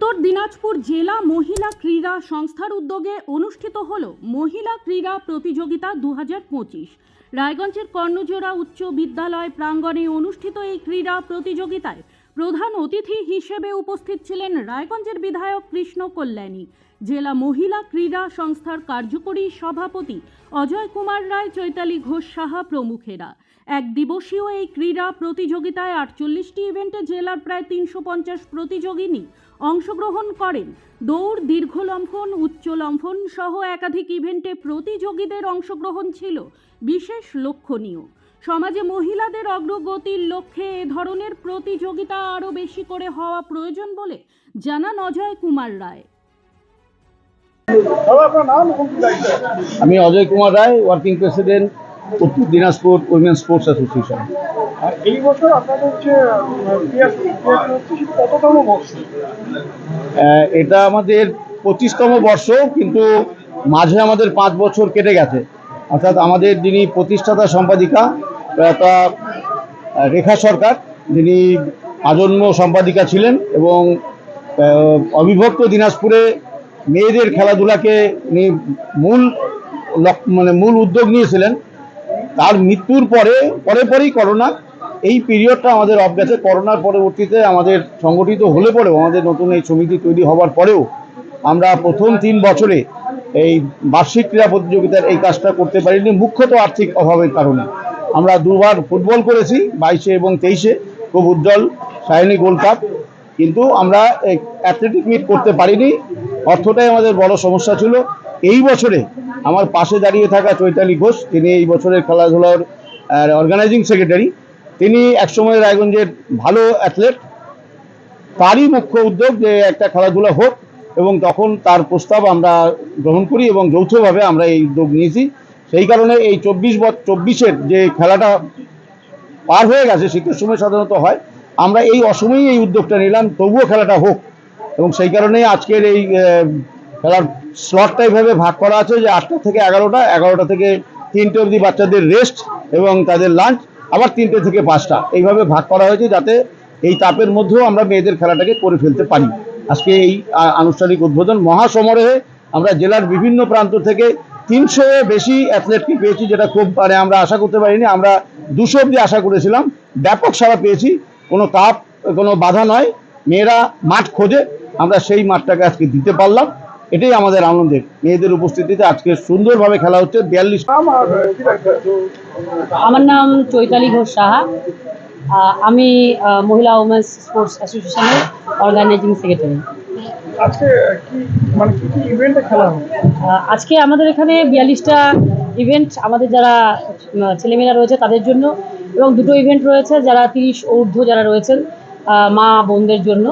উত্তর দিনাজপুর জেলা মহিলা ক্রীড়া সংস্থার উদ্যোগে অনুষ্ঠিত হল মহিলা ক্রীড়া প্রতিযোগিতা দু পঁচিশ। রায়গঞ্জের কর্ণজোড়া উচ্চ বিদ্যালয় প্রাঙ্গণে অনুষ্ঠিত এই ক্রীড়া প্রতিযোগিতায় প্রধান অতিথি হিসেবে উপস্থিত ছিলেন রায়গঞ্জের বিধায়ক কৃষ্ণ কল্যাণী, জেলা মহিলা ক্রীড়া সংস্থার কার্যকরী সভাপতি অজয় কুমার রায়, চৈতালি ঘোষ সাহা প্রমুখেরা। এক দিবসীয় এই ক্রীড়া প্রতিযোগিতায় আটচল্লিশটি ইভেন্টে জেলার প্রায় তিনশো পঞ্চাশ প্রতিযোগিনী অংশগ্রহণ করেন। দৌড়, দীর্ঘলম্ফন উচ্চ লম্ফন সহ একাধিক ইভেন্টে প্রতিযোগীদের অংশগ্রহণ ছিল বিশেষ লক্ষণীয়। সমাজে মহিলাদের অগ্রগতির লক্ষ্যে এ ধরনের প্রতিযোগিতা আরও বেশি করে হওয়া প্রয়োজন বলে জানান অজয় কুমার রায়। আমি Ajay Kumar Roy working president Uttar Dinajpur women sports association. এই বছর আপনাদের যে ক্রিয়া ক্রিয়া হচ্ছে? সেটা কততম বর্ষ? এটা আমাদের পঁচিশতম বর্ষ কিন্তু মাঝে আমাদের পাঁচ বছর কেটে গেছে। অর্থাৎ আমাদের যিনি প্রতিষ্ঠাতা সম্পাদিকা প্রয়াতা রেখা সরকার, যিনি আজন্ম সম্পাদিকা ছিলেন এবং অবিভক্ত দিনাজপুরে মেয়েদের খেলাধুলাকে উনি মূল মানে মূল উদ্যোগ নিয়েছিলেন। তার মৃত্যুর পরে পরে পরেই করোনা, এই পিরিয়ডটা আমাদের অফ গেছে। করোনার পরবর্তীতে আমাদের সংগঠিত হলে পরেও, আমাদের নতুন এই সমিতি তৈরি হওয়ার পরেও আমরা প্রথম তিন বছরে এই বার্ষিক ক্রীড়া প্রতিযোগিতার এই কাজটা করতে পারিনি, মুখ্যত আর্থিক অভাবের কারণে। আমরা দুবার ফুটবল করেছি, বাইশে এবং তেইশে, খুব উজ্জ্বল, সায়নী গোল্ড কাপ। কিন্তু আমরা অ্যাথলেটিক মিট করতে পারিনি, অর্থটাই আমাদের বড় সমস্যা ছিল। এই বছরে আমার পাশে দাঁড়িয়ে থাকা চৈতালি ঘোষ, তিনি এই বছরের খেলাধুলার অর্গানাইজিং সেক্রেটারি তিনি একসময় রায়গঞ্জের ভালো অ্যাথলেট তারই মুখ্য উদ্যোগ যে একটা খেলাধুলা হোক এবং তখন তার প্রস্তাব আমরা গ্রহণ করি এবং যৌথভাবে আমরা এই উদ্যোগ নিয়েছি। সেই কারণে এই চব্বিশ চব্বিশের যে খেলাটা পার হয়ে গেছে, শীতের সময় সাধারণত হয়, আমরা এই অসময়েই এই উদ্যোগটা নিলাম, তবুও খেলাটা হোক। এবং সেই কারণেই আজকের এই খেলার স্লটটা এইভাবে ভাগ করা আছে যে আটটা থেকে এগারোটা এগারোটা থেকে তিনটে অবধি বাচ্চাদের রেস্ট এবং তাদের লাঞ্চ আবার তিনটে থেকে পাঁচটা। এইভাবে ভাগ করা হয়েছে যাতে এই তাপের মধ্যেও আমরা মেয়েদের খেলাটাকে করে ফেলতে পারি। আজকে এই আনুষ্ঠানিক উদ্বোধন মহাসমারোহে আমরা জেলার বিভিন্ন প্রান্ত থেকে তিনশো বেশি অ্যাথলেটকে পেয়েছি যেটা খুব মানে আমরা আশা করতে পারিনি আমরা দুশো অব্দি আশা করেছিলাম। ব্যাপক সাড়া পেয়েছি কোনো তাপ কোনো বাধা নয় মেয়েরা মাঠ খোঁজে আমরা সেই মাঠটাকে আজকে দিতে পারলাম। এটাই আমাদের আনন্দের মেয়েদের উপস্থিতিতে আজকে সুন্দরভাবে খেলা হচ্ছে বিয়াল্লিশ আমার নাম চৈতালি ঘোষ সাহা। আমি মহিলা উমেন্স স্পোর্টস অ্যাসোসিয়েশনের অর্গানাইজিং সেক্রেটারি। আজকে মানে আজকে আমাদের এখানে বিয়াল্লিশটা ইভেন্ট আমাদের যারা ছেলেমেয়েরা রয়েছে তাদের জন্য এবং দুটো ইভেন্ট রয়েছে যারা তিরিশ ঊর্ধ্ব যারা রয়েছেন মা বোনদের জন্য।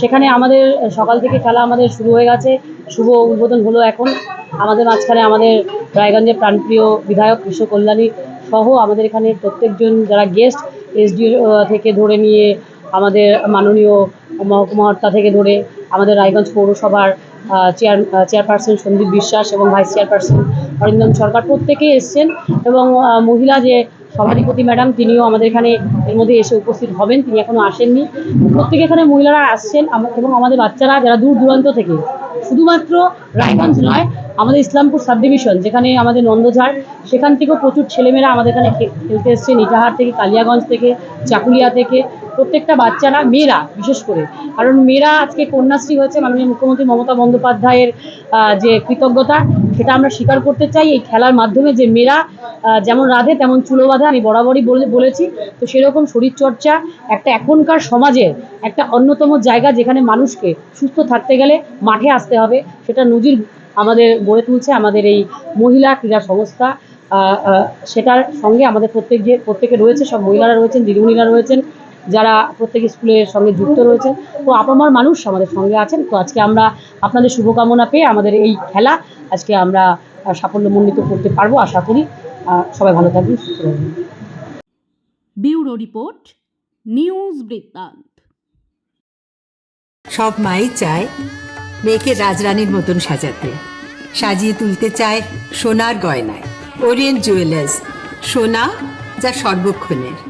সেখানে আমাদের সকাল থেকে খেলা আমাদের শুরু হয়ে গেছে শুভ উদ্বোধন হলো এখন। আমাদের মাঝখানে আমাদের রায়গঞ্জের প্রাণপ্রিয় বিধায়ক কৃষ্ণ কল্যাণী সহ আমাদের এখানে প্রত্যেকজন যারা গেস্ট এসডিও থেকে ধরে নিয়ে আমাদের মাননীয় মহকুমাহর্তা থেকে ধরে আমাদের রায়গঞ্জ পৌরসভার চেয়ার চেয়ারপারসন সন্দীপ বিশ্বাস এবং ভাইস চেয়ারপারসন অরিন্দম সরকার প্রত্যেকেই এসছেন এবং মহিলা যে সভাধিপতি ম্যাডাম তিনিও আমাদের এখানে এর মধ্যে এসে উপস্থিত হবেন। তিনি এখনও আসেননি। প্রত্যেকে এখানে মহিলারা আসছেন এবং আমাদের বাচ্চারা যারা দূর দূরান্ত থেকে, শুধুমাত্র রায়গঞ্জ নয়, আমাদের ইসলামপুর সাব ডিভিশন যেখানে আমাদের নন্দঝাড়, সেখান থেকেও প্রচুর ছেলেমেয়েরা আমাদের এখানে খেলতে এসছেন। ইটাহার থেকে, কালিয়াগঞ্জ থেকে, চাকুলিয়া থেকে প্রত্যেকটা বাচ্চারা, মেয়েরা বিশেষ করে। কারণ মেয়েরা আজকে কন্যাশ্রী হয়েছে মাননীয় মুখ্যমন্ত্রী মমতা বন্দ্যোপাধ্যায়ের যে কৃতজ্ঞতা, সেটা আমরা স্বীকার করতে চাই। এই খেলার মাধ্যমে যে মেয়েরা যেমন রাধে, তেমন চুলো বাঁধে আমি বরাবরই বলে, বলেছি। তো সেরকম শরীরচর্চা একটা এখনকার সমাজের একটা অন্যতম জায়গা যেখানে মানুষকে সুস্থ থাকতে গেলে মাঠে আসতে হবে, সেটা নজির আমাদের গড়ে তুলছে আমাদের এই মহিলা ক্রীড়া সংস্থা। সেটার সঙ্গে আমাদের প্রত্যেক যে, প্রত্যেকে রয়েছে, সব মহিলারা রয়েছেন, দিদিমণিরা রয়েছেন যারা প্রত্যেক স্কুলের সঙ্গে যুক্ত রয়েছেন তো আপামার মানুষ আমাদের সঙ্গে আছেন। তো আজকে আমরা আপনাদের শুভকামনা পেয়ে আমাদের এই খেলা আজকে আমরা আহ, সাফল্যমণ্ডিত করতে পারব আশা করি। আহ, সবাই ভালো থাকবেন সুস্থ থাকবেন। ব্যুরো রিপোর্ট নিউজ বৃত্তান্ত। সব মাই চায় মেয়েকে রাজরানীর মতন সাজাতে। সাজিয়ে তুলতে চায় সোনার গয়নায়। ওরিয়েন্ট জুয়েলার্স সোনা যা সর্বক্ষণের।